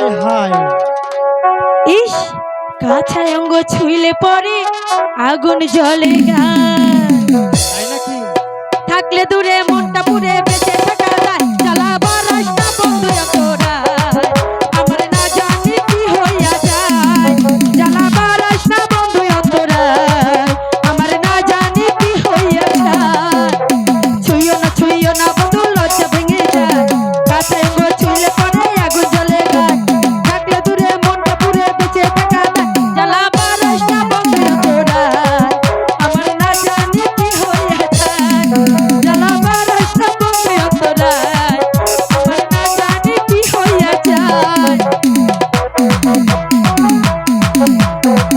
হায় হায় ইস কাঁচা অঙ্গ ছুইলে পরে আগুন জ্বলে গা। থাকলে দূরে মনটা পুরে বেঁচে